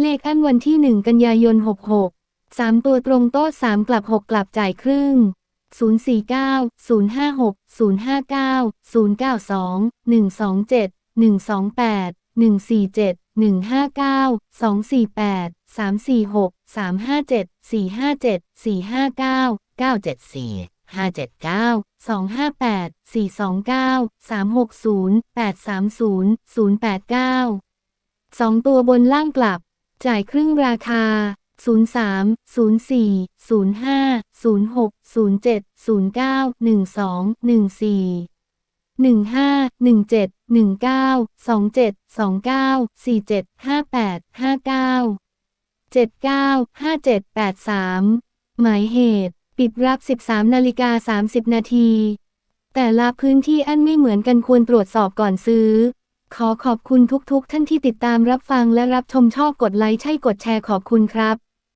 เลขอั้นวันที่ 1 กันยายน 66 3 ตัวตรงโต๊ะ3 กลับ 6 กลับจ่ายครึ่ง 049 056 059 092 127 128 147 159 248 346 357 457 459 974 579 258 429 360 830 089สองตัวบนล่างกลับ จ่ายครึ่งราคา 03 04 05 06 07 09 12 14 15 17 19 27 29 47 58 59 79 57 83 หมายเหตุปิดรับ 13นาฬิกา30 นาที แต่ละพื้นที่อันไม่เหมือนกันควรตรวจสอบก่อนซื้อ ขอขอบคุณทุกๆ ท่านที่ติดตามรับฟังและรับชมชอบกดไลค์ใช่กดแชร์ขอบคุณครับ